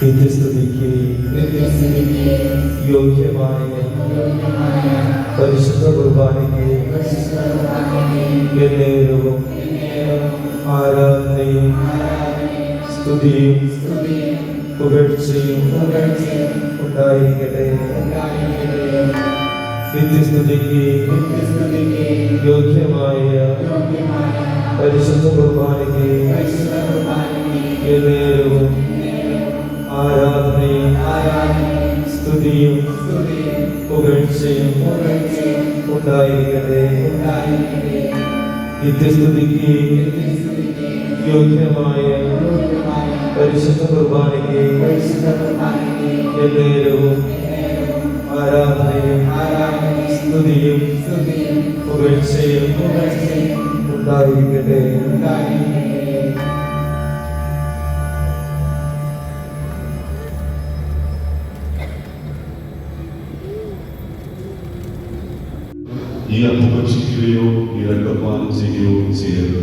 നിത്യസ്തുതിക്ക് യോഗ്യമായ പരിശുദ്ധ കുർബാനയ്ക്ക് എന്നേരവും ആരാധനയും സ്തുതിയും പുകഴ്ചയും ഉണ്ടായിരിക്കട്ടെ നിത്യസ്തുതിക്ക് യോഗ്യമായ പരിശുദ്ധ കുർബാനയ്ക്ക് പുകഴ്ചയും ഉണ്ടായിരിക്കട്ടെ. നിത്യസ്തുതിക്ക് യോഗ്യമായ പരിശുദ്ധ കുർബാനയ്ക്ക് എന്നേരവും ആരാധനയും സ്തുതിയും പുകഴ്ചയും ഉണ്ടായിരിക്കട്ടെ ഈ അപ്പം ഭക്ഷിക്കുകയോ ഈ രക്തപാനം ചെയ്യുകയോ ചെയ്യരുത്.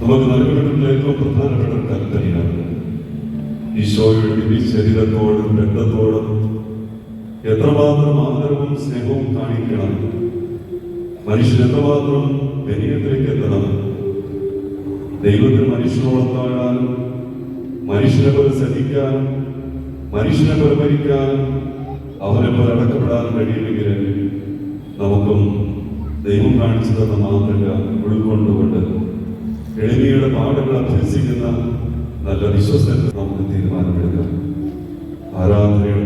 നമുക്ക് നൽകപ്പെട്ടുള്ള ഏറ്റവും പ്രധാനപ്പെട്ട കൽപ്പനയാണ്. ഈശോയുടെ ദിവ്യ ശരീരത്തോടും രക്തത്തോടും എത്രമാത്രം ആദരവും സ്നേഹവും കാണിക്കണം. മനുഷ്യൻ എത്രമാത്രം വിനയത്തിലേക്ക് എത്തണം. ദൈവത്തിന് മനുഷ്യനോടൊത്താകാനും മനുഷ്യനെ പോലെ സഹിക്കാനും മനുഷ്യനെ പോലെ പോലെ അടക്കപ്പെടാൻ കഴിയുമെങ്കിൽ നമുക്കും ദൈവം കാണിച്ചു തന്ന മാതൃക ഉൾക്കൊണ്ടുകൊണ്ട് എളിമയുടെ പാഠങ്ങൾ അഭ്യസിക്കുന്ന നല്ല വിശ്വസനത്തിൽ നമുക്ക് തീരുമാനമെടുക്കാം. ആരാധനയുടെ